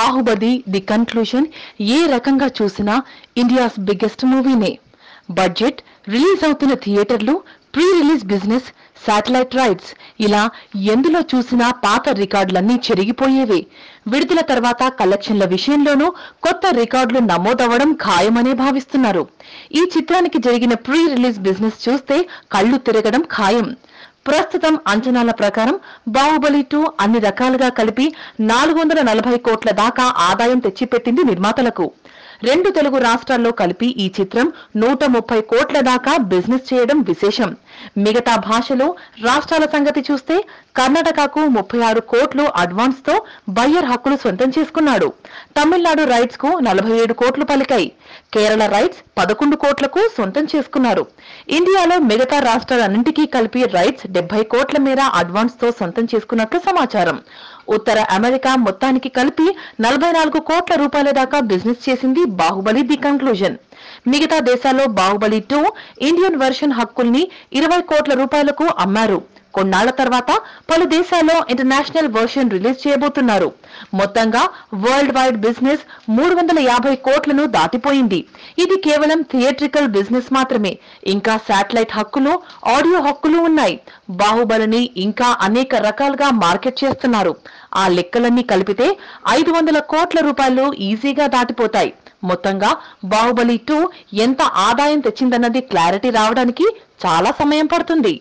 Baahubali the conclusion ఏ రకంగా చూసినా ఇండియాస్ బిగ్గెస్ట్ మూవీనే. బడ్జెట్ రిలీజ్ అవుతున్న థియేటర్లు pre release business satellite rights. ఇలా ఎందులో చూసినా పాత రికార్డులన్నీ చెరిగిపోయేవే. విడుదల తర్వాత కలెక్షన్ల విషయంలోనూ కొత్త రికార్డులు నమోదవ్వడం ఖాయమనే భావిస్తున్నారు. ఈ చిత్రానికి జరిగిన ప్రీ రిలీజ్ బిజినెస్ చూస్తే కళ్ళు తిరగడం ఖాయం. ప్రస్తుతం అంచనాల ప్రకారం బాహుబలి టూ అన్ని రకాలుగా కలిపి నాలుగు వందల నలభై కోట్ల దాకా ఆదాయం తెచ్చిపెట్టింది నిర్మాతలకు. రెండు తెలుగు రాష్ట్రాల్లో కలిపి ఈ చిత్రం నూట ముప్పై కోట్ల దాకా బిజినెస్ చేయడం విశేషం. మిగతా భాషలో రాష్ట్రాల సంగతి చూస్తే కర్ణాటకకు ముప్పై ఆరు కోట్లు అడ్వాన్స్తో బయ్యర్ హక్కులు సొంతం చేసుకున్నాడు. తమిళనాడు రైట్స్కు నలభై ఏడు కోట్లు పలికాయి. కేరళ రైట్స్ పదకొండు కోట్లకు సొంతం చేసుకున్నారు. ఇండియాలో మిగతా రాష్ట్రాలన్నింటికీ కలిపి రైట్స్ డెబ్బై కోట్ల మేర అడ్వాన్స్తో సొంతం చేసుకున్నట్లు సమాచారం. ఉత్తర అమెరికా మొత్తానికి కలిపి నలభై నాలుగు కోట్ల రూపాయల దాకా బిజినెస్ చేసింది బాహుబలి ది కంక్లూజన్ మిగతా దేశాల్లో బాహుబలి టూ ఇండియన్ వెర్షన్ హక్కుల్ని ఇరవై కోట్ల రూపాయలకు అమ్మారు. కొన్నాళ్ళ తర్వాత పలు దేశాల్లో ఇంటర్నేషనల్ వర్షన్ రిలీజ్ చేయబోతున్నారు. మొత్తంగా వరల్డ్ వైడ్ బిజినెస్ మూడు వందల యాభై కోట్లను దాటిపోయింది. ఇది కేవలం థియేట్రికల్ బిజినెస్ మాత్రమే. ఇంకా శాటిలైట్ హక్కులు ఆడియో హక్కులు ఉన్నాయి. బాహుబలిని ఇంకా అనేక రకాలుగా మార్కెట్ చేస్తున్నారు. ఆ లెక్కలన్నీ కలిపితే ఐదు వందల కోట్ల రూపాయలు ఈజీగా దాటిపోతాయి. మొత్తంగా బాహుబలి టూ ఎంత ఆదాయం తెచ్చిందన్నది క్లారిటీ రావడానికి చాలా సమయం పడుతుంది.